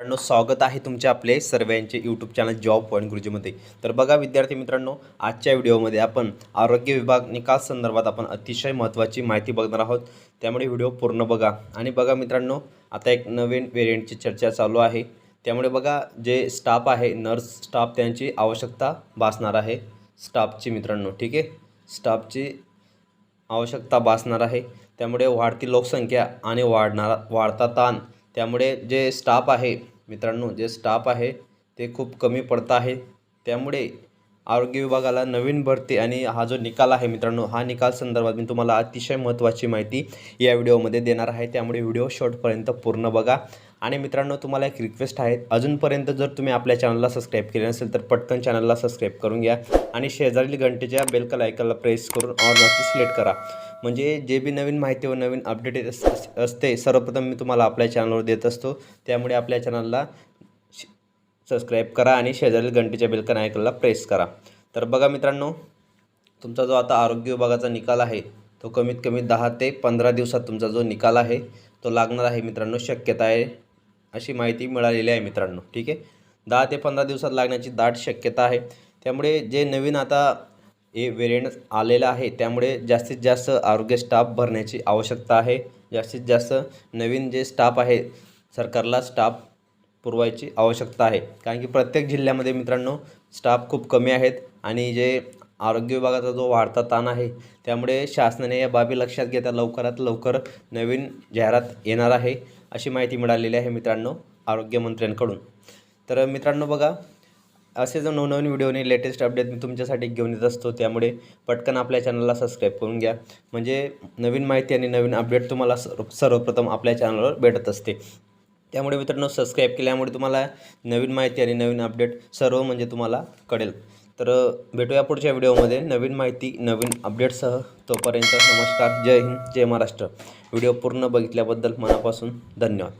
मित्रांनो स्वागत आहे तुमच्या आपले सर्वांचे यूट्यूब चॅनल जॉब पॉईंट गुरुजीमध्ये. तर बघा विद्यार्थी मित्रांनो आजच्या व्हिडिओमध्ये आपण आरोग्य विभाग निकाल संदर्भात आपण अतिशय महत्त्वाची माहिती बघणार आहोत. त्यामुळे व्हिडिओ पूर्ण बघा. आणि बघा मित्रांनो आता एक नवीन वेरियंटची चर्चा चालू आहे. त्यामुळे बघा जे स्टाफ आहे नर्स स्टाफ त्यांची आवश्यकता भासणार आहे. स्टाफची मित्रांनो ठीक आहे? स्टाफची आवश्यकता भासणार आहे. त्यामुळे वाढती लोकसंख्या आणि वाढणारा वाढता ताण त्यामुळे जे स्टाफ आहे मित्रांनो जे स्टाफ आहे ते खूप कमी पडत आहे. त्यामुळे आरोग्य विभागाला नवीन भरती आणि हा जो निकाल आहे मित्रांनो हा निकाल संदर्भात मी तुम्हाला अतिशय महत्त्वाची माहिती या व्हिडिओमध्ये देणार आहे. त्यामुळे व्हिडिओ शॉर्टपर्यंत पूर्ण बघा. आणि मित्रांनो तुम्हाला एक रिक्वेस्ट आहे. अजूनपर्यंत जर तुम्ही आपल्या चॅनलला सबस्क्राईब केले नसेल तर पटकन चॅनलला सबस्क्राईब करून घ्या आणि शेजारील घंटेच्या बेलकल ऐकायला प्रेस करून ऑल नक्की सिलेक्ट करा. म्हणजे जे बी नवीन माहिती व नवीन अपडेट अस- असते सर्वप्रथम मी तुम्हाला आपल्या चॅनलवर देत असतो. त्यामुळे आपल्या चॅनलला सबस्क्राईब करा आणि शेजारील घंटेच्या बेलकन आयकनला प्रेस करा. तर बघा मित्रांनो तुमचा जो आता आरोग्य विभागाचा निकाल आहे तो कमीत कमी दहा ते पंधरा दिवसात तुमचा जो निकाल आहे तो लागणार आहे मित्रांनो शक्यता आहे अशी माहिती मिळालेली आहे मित्रांनो ठीक आहे? दहा ते पंधरा दिवसात लागण्याची दाट शक्यता आहे. त्यामुळे जे नवीन आता हे वेरियंट आलेलं आहे त्यामुळे जास्तीत जास्त आरोग्य स्टाफ भरण्याची आवश्यकता आहे. जास्तीत जास्त नवीन जे स्टाफ आहे सरकारला स्टाफ पुरवायची आवश्यकता आहे. कारण की प्रत्येक जिल्ह्यामध्ये मित्रांनो स्टाफ खूप कमी आहेत आणि जे आरोग्य विभागाचा जो वाढता ताण आहे त्यामुळे शासनाने या बाबी लक्षात घेता लवकरात लवकर नवीन जाहिरात येणार आहे अशी माहिती मिळालेली आहे मित्रांनो आरोग्यमंत्र्यांकडून तर मित्रांनो बघा असे जर नवनवीन व्हिडिओने लेटेस्ट अपडेट मी तुमच्यासाठी घेऊन येत असतो त्यामुळे पटकन आपल्या चॅनलला सबस्क्राईब करून घ्या. म्हणजे नवीन माहिती आणि नवीन अपडेट तुम्हाला सर्व सर्वप्रथम आपल्या चॅनलवर भेटत असते. त्यामुळे मित्रांनो सबस्क्राईब केल्यामुळे तुम्हाला नवीन माहिती आणि नवीन अपडेट सर्व म्हणजे तुम्हाला कळेल. तर भेटूया पुढच्या व्हिडिओमध्ये नवीन माहिती नवीन अपडेटसह तोपर्यंत नमस्कार. जय हिंद जय महाराष्ट्र. व्हिडिओ पूर्ण बघितल्याबद्दल मनापासून धन्यवाद.